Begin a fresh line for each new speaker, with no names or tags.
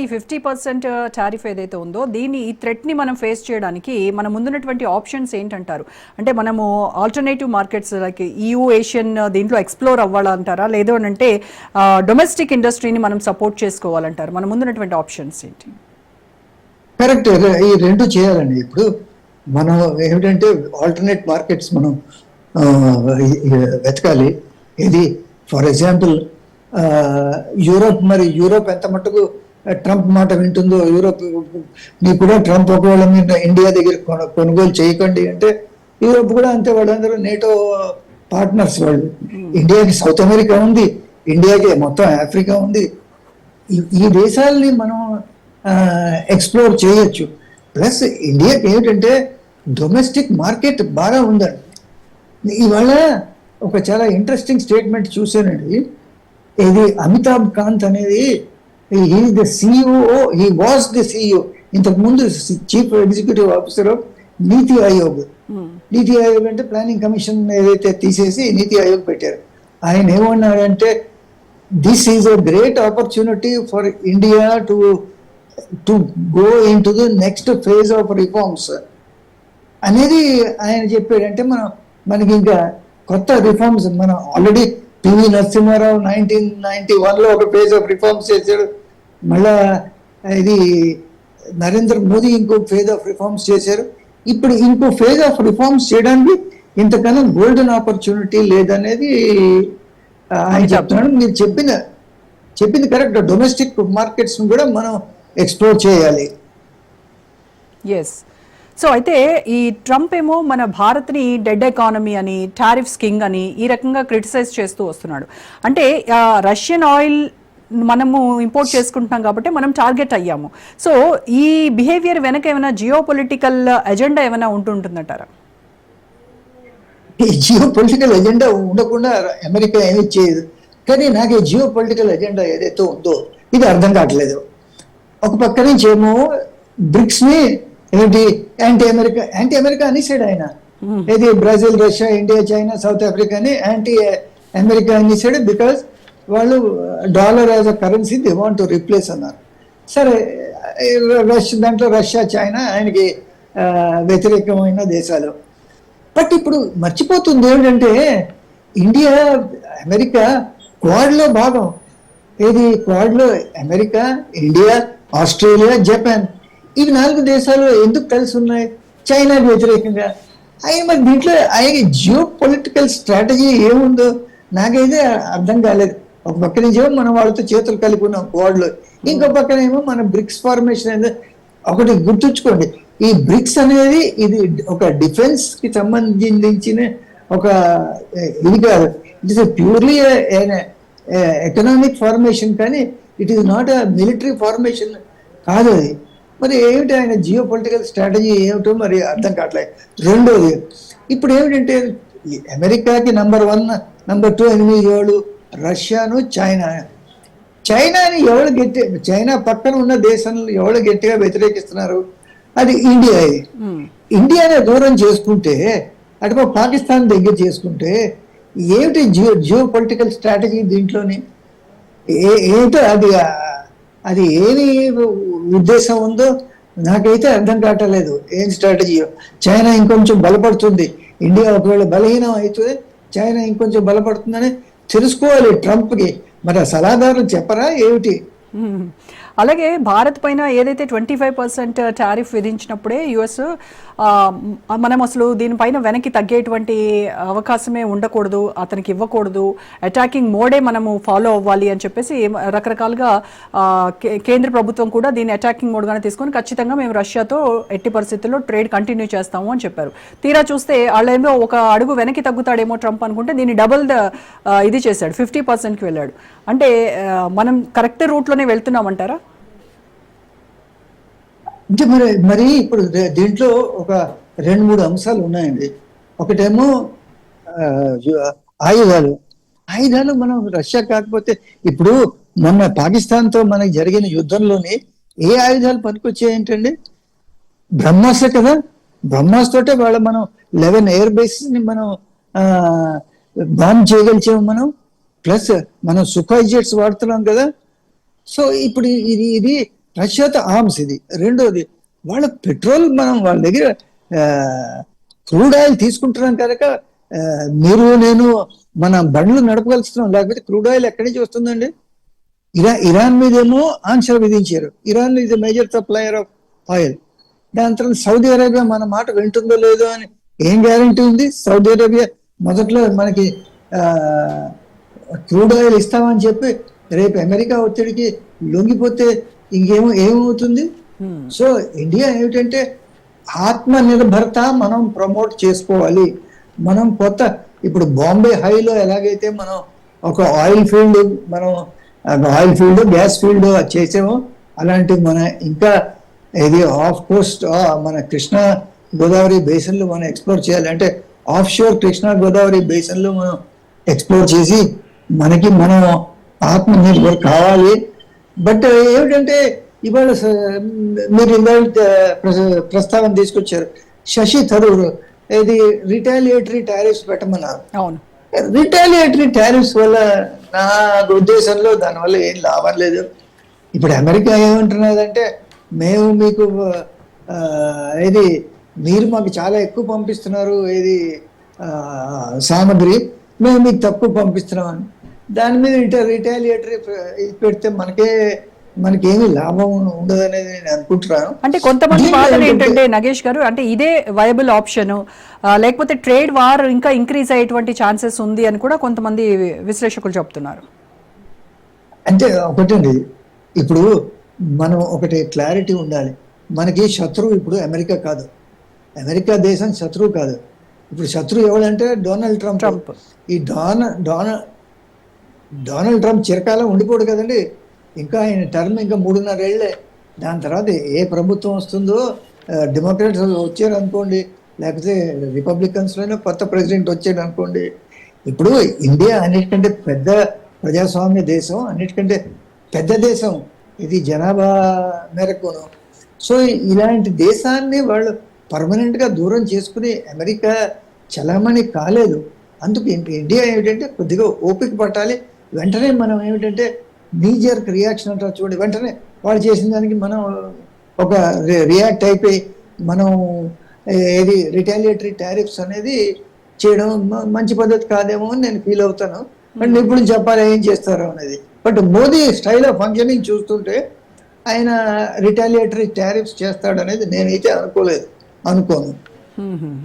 ఈ fifty percent tariff ఏదైతే ఉందో దీన్ని ఈ థ్రెట్ని మనం ఫేస్ చేయడానికి మన ముందున్నటువంటి ఆప్షన్స్ ఏంటంటారు? అంటే మనము alternative markets like EU Asian దీంట్లో ఎక్స్ప్లోర్ అవ్వాలంటారా? లేదు అని అంటే డొమెస్టిక్ ఇండస్ట్రీని మనం సపోర్ట్ చేసుకోవాలంటారు. మన ముందున్నటువంటి ఆప్షన్స్ ఏంటి?
కరెక్ట్ ఈ రెండు చేయాలండి. ఇప్పుడు మనం ఏమిటంటే ఆల్టర్నేట్ మార్కెట్స్ మనం వెతకాలి. ఇది ఫర్ ఎగ్జాంపుల్ యూరోప్ మరి యూరోప్ ఎంత మటుకు ట్రంప్ మాట వింటుందో యూరోప్ నీ కూడా ట్రంప్ ఒకవేళ మీరు ఇండియా దగ్గర కొన- కొనుగోలు చేయకండి అంటే యూరోప్ కూడా అంతే వాళ్ళందరూ నేటో పార్ట్నర్స్ వాళ్ళు. ఇండియాకి సౌత్ అమెరికా ఉంది ఇండియాకి మొత్తం ఆఫ్రికా ఉంది. ఈ- దేశాలని మనం ఎక్స్ప్లోర్ చేయొచ్చు. ప్లస్ ఇండియాకి ఏమిటంటే డొమెస్టిక్ మార్కెట్ బాగా ఉందండి. ఇవాళ ఒక చాలా ఇంట్రెస్టింగ్ స్టేట్మెంట్ చూసానండి ఇది అమితాబ్ కాంత్ అనేది ఈ the CEO he was the CEO ఇంతకు ముందు చీఫ్ ఎగ్జిక్యూటివ్ ఆఫీసర్ ఆఫ్ నీతి ఆయోగ్ నీతి ఆయోగ్ అంటే ప్లానింగ్ కమిషన్ ఏదైతే తీసేసి నీతి ఆయోగ్ పెట్టారు. ఆయన ఏమన్నాడంటే this is a great opportunity for India to to go into the next phase of reforms అనేది ఆయన చెప్పాడు అంటే మనం మనకి ఇంకా కొత్త రిఫార్మ్స్ మనం already PV Narasimha Rao nineteen ninety వన్లో ఒక ఫేజ్ ఆఫ్ రిఫార్మ్స్ చేశాడు. మళ్ళా ఇది నరేంద్ర మోదీ ఇంకో ఫేజ్ ఆఫ్ రిఫార్మ్స్ చేశారు. ఇప్పుడు ఇంకో ఫేజ్ ఆఫ్ రిఫార్మ్స్ చేయడానికి ఇంతకన్నా గోల్డెన్ ఆపర్చునిటీ లేదనేది ఆయన చెప్తున్నాడు. మీరు చెప్పిన చెప్పింది కరెక్ట్ డొమెస్టిక్ మార్కెట్స్ కూడా మనం ఎక్స్ప్లోర్ చేయాలి.
ఎస్ సో అయితే ఈ ట్రంప్ ఏమో మన భారత్ని డెడ్ ఎకానమీ అని టారిఫ్స్ కింగ్ అని ఈ రకంగా క్రిటిసైజ్ చేస్తూ వస్తున్నాడు. అంటే రష్యన్ ఆయిల్ మనము ఇంపోర్ట్ చేసుకుంటున్నాం కాబట్టి మనం టార్గెట్ అయ్యాము. సో ఈ బిహేవియర్ వెనక ఏమైనా జియో పొలిటికల్ ఎజెండా ఏమైనా ఉంటుంటుందంటారా?
ఈ జియో పొలిటికల్ ఎజెండా ఉండకుండా అమెరికా ఏమీ చేయదు. కానీ నాకు ఈ జియో పొలిటికల్ ఎజెండా ఏదైతే ఉందో ఇది అర్థం కావట్లేదు. ఒక పక్క నుంచి ఏమో బ్రిక్స్ని ఏంటి యాంటీ అమెరికా యాంటీ అమెరికా అనేసాడు ఆయన ఇది Brazil Russia India China South Africa అని యాంటీ అమెరికా అనేసాడు బికాస్ వాళ్ళు dollar as a currency they want to replace అన్నారు సరే రష్యా దాంట్లో రష్యా చైనా ఆయనకి వ్యతిరేకమైన దేశాలు. బట్ ఇప్పుడు మర్చిపోతుంది ఏంటంటే ఇండియా అమెరికా క్వాడ్లో భాగం. ఏది? క్వాడ్లో అమెరికా ఇండియా ఆస్ట్రేలియా జపాన్. ఇవి నాలుగు దేశాలు ఎందుకు కలిసి ఉన్నాయి? చైనా వ్యతిరేకంగా. ఆయన మరి దీంట్లో ఆయన జియో పొలిటికల్ స్ట్రాటజీ ఏముందో నాకైతే అర్థం కాలేదు. ఒక పక్క నుంచేమో మనం వాళ్ళతో చేతులు కలిపి ఉన్నాం క్వాడ్లో ఇంకో పక్కనేమో మన బ్రిక్స్ ఫార్మేషన్ అనేది ఒకటి గుర్తుంచుకోండి. ఈ బ్రిక్స్ అనేది ఇది ఒక డిఫెన్స్కి సంబంధించిన ఒక ఇది కాదు. It is purely economic formation కానీ it is not a military formation కాదు అది. మరి ఏమిటి ఆయన జియో పొలిటికల్ స్ట్రాటజీ ఏమిటో మరి అర్థం కావట్లేదు. రెండోది ఇప్పుడు ఏమిటంటే అమెరికాకి నంబర్ వన్ నంబర్ టూ ఎనిమిది ఏడు రష్యాను చైనా. చైనాని ఎవరు గట్టి చైనా పక్కన ఉన్న దేశంలో ఎవరు గట్టిగా వ్యతిరేకిస్తున్నారు? అది ఇండియా. ఇండియాని దూరం చేసుకుంటే అటుపక్క పాకిస్తాన్ దగ్గర చేసుకుంటే ఏమిటి జియో జియో పొలిటికల్ స్ట్రాటజీ దీంట్లోని? ఏ ఏమిటో అది అది ఏమి ఉద్దేశం ఉందో నాకైతే అర్థం కావట్లేదు. ఏం స్ట్రాటజీయో చైనా ఇంకొంచెం బలపడుతుంది. ఇండియా ఒకవేళ బలహీనం అవుతుంది చైనా ఇంకొంచెం బలపడుతుందని తెలుసుకోవాలి ట్రంప్కి. మరి సలహాదారులు చెప్పరా? ఏమిటి?
అలాగే భారత్ పైన ఏదైతే ట్వంటీ ఫైవ్ పర్సెంట్ టారిఫ్ విధించినప్పుడే యుఎస్ మనం అసలు దీనిపైన వెనక్కి తగ్గేటువంటి అవకాశమే ఉండకూడదు అతనికి ఇవ్వకూడదు. అటాకింగ్ మోడే మనము ఫాలో అవ్వాలి అని చెప్పేసి రకరకాలుగా కేంద్ర ప్రభుత్వం కూడా దీన్ని అటాకింగ్ మోడ్గానే తీసుకొని ఖచ్చితంగా మేము రష్యాతో ఎట్టి పరిస్థితుల్లో ట్రేడ్ కంటిన్యూ చేస్తాము అని చెప్పారు. తీరా చూస్తే వాళ్ళేమో ఒక అడుగు వెనక్కి తగ్గుతాడేమో ట్రంప్ అనుకుంటే దీన్ని డబుల్ ద ఇది చేశాడు ఫిఫ్టీ పర్సెంట్కి వెళ్ళాడు. అంటే మనం కరెక్ట్ రూట్లోనే వెళ్తున్నామంటారా?
అంటే మరి మరి ఇప్పుడు దీంట్లో ఒక రెండు మూడు అంశాలు ఉన్నాయండి. ఒకటేమో యు- ఆయుధాలు. ఆయుధాలు మనం రష్యా కాకపోతే ఇప్పుడు మొన్న పాకిస్తాన్తో మనకి జరిగిన యుద్ధంలోని ఏ ఆయుధాలు పనికొచ్చాయంటండి బ్రహ్మాస్త్ర కదా. బ్రహ్మాస్ తోటే వాళ్ళ మనం లెవెన్ ఎయిర్ బేసెస్ని మనం బాంబ్ చేయగలిచాము మనం. ప్లస్ మనం సుఖాయ్ జెట్స్ వాడుతున్నాం కదా. సో ఇప్పుడు ఇది ఇది రష్యాతో ఆర్మ్స్ ఇది. రెండోది వాళ్ళ పెట్రోల్ మనం వాళ్ళ దగ్గర క్రూడ్ ఆయిల్ తీసుకుంటున్నాం కనుక మీరు నేను మన బండ్లు నడపగలుస్తున్నాం లేకపోతే క్రూడ్ ఆయిల్ ఎక్కడి నుంచి వస్తుందండి? ఇరా ఇరాన్ మీదేమో ఆంక్షలు విధించారు. Iran is major supplier of oil. దాని తర్వాత సౌదీ అరేబియా మన మాట వింటుందో లేదో అని ఏం గ్యారంటీ ఉంది? సౌదీ అరేబియా మొదట్లో మనకి క్రూడ్ ఆయిల్ ఇస్తామని చెప్పి రేపు అమెరికా ఒత్తిడికి లొంగిపోతే ఇంకేమో ఏమవుతుంది? సో ఇండియా ఏమిటంటే ఆత్మ నిర్భరత మనం ప్రమోట్ చేసుకోవాలి. మనం కొత్త ఇప్పుడు బాంబే హైలో ఎలాగైతే మనం ఒక ఆయిల్ ఫీల్డ్ మనం ఆయిల్ ఫీల్డ్ గ్యాస్ ఫీల్డ్ చేసామో అలాంటి మన ఇంకా ఇది ఆఫ్ కోస్ట్ మన కృష్ణా గోదావరి బేసిన్లో మనం ఎక్స్ప్లోర్ చేయాలి. అంటే ఆఫ్ షోర్ కృష్ణా గోదావరి బేసిన్లో మనం ఎక్స్ప్లోర్ చేసి మనకి మనం ఆత్మ నిర్భర్ కావాలి. బట్ ఏమిటంటే ఇవాళ మీరు ఇందాక ప్ర- ప్రస్తావన తీసుకొచ్చారు. శశి థరూర్ ఇది రిటాలియేటరీ టారిఫ్స్ పెట్టమన్నారు.
అవును.
రిటాలియేటరీ టారిఫ్స్ వల్ల నా ఉద్దేశంలో దానివల్ల ఏం లాభం లేదు. ఇప్పుడు అమెరికా ఏమంటున్నదంటే మేము మీకు ఇది మీరు మాకు చాలా ఎక్కువ పంపిస్తున్నారు ఇది సామగ్రి మేము మీకు తక్కువ పంపిస్తున్నామని. దాని మీద రిటా రిటాలియేటరీ ఇది పెడితే మనకే మనకేమీ లాభం ఉండదు అనేది నేను అనుకుంటున్నాను.
అంటే కొంతమంది వాదన
ఏంటంటే-
నగేష్ గారు అంటే ఇదే వయబుల్ ఆప్షన్ లేకపోతే ట్రేడ్ వార్ ఇంకా ఇంక్రీజ్ అయ్యేటువంటి ఛాన్సెస్ ఉంది అని కూడా కొంతమంది విశ్లేషకులు చెప్తున్నారు.
అంటే ఒకటండి ఇప్పుడు మనం ఒకటి క్లారిటీ ఉండాలి. మనకి శత్రువు ఇప్పుడు అమెరికా కాదు. అమెరికా దేశం శత్రువు కాదు. ఇప్పుడు శత్రువు ఎవడంటే డొనాల్డ్ ట్రంప్.
ట్రంప్.
ఈ డొనా డొనా డొనాల్డ్ ట్రంప్ చిరకాలం ఉండిపోడు కదండి. ఇంకా ఆయన టర్మ్ ఇంకా మూడున్నరేళ్ళే. దాని తర్వాత ఏ ప్రభుత్వం వస్తుందో డెమోక్రాట్స్ వచ్చారు అనుకోండి లేకపోతే రిపబ్లికన్స్లోనే కొత్త ప్రెసిడెంట్ వచ్చాడు అనుకోండి ఇప్పుడు ఇండియా అన్నిటికంటే పెద్ద ప్రజాస్వామ్య దేశం అన్నిటికంటే పెద్ద దేశం. ఇది జనాభా మేరకును. సో ఇలాంటి దేశాన్ని వాళ్ళు పర్మనెంట్గా దూరం చేసుకుని అమెరికా చలామణి కాలేదు. అందుకు ఇంటి- ఇండియా ఏమిటంటే కొద్దిగా ఓపిక పట్టాలి. వెంటనే మనం ఏమిటంటే నీజర్ రియాక్షన్ అంటారు చూడండి. వెంటనే వాళ్ళు చేసిన దానికి మనం ఒక రియాక్ట్ అయిపోయి మనం ఏది రిటాలియేటరీ టారిఫ్స్ అనేది చేయడం మంచి పద్ధతి కాదేమో అని నేను ఫీల్ అవుతాను. బట్ నిపుణులు చెప్పాలి ఏం చేస్తారు అనేది. But Modi style of functioning చూస్తుంటే ఆయన రిటాలియేటరీ టారిఫ్స్ చేస్తాడనేది నేనైతే అనుకోలేదు అనుకోను.
హ్మ్, హ్మ్.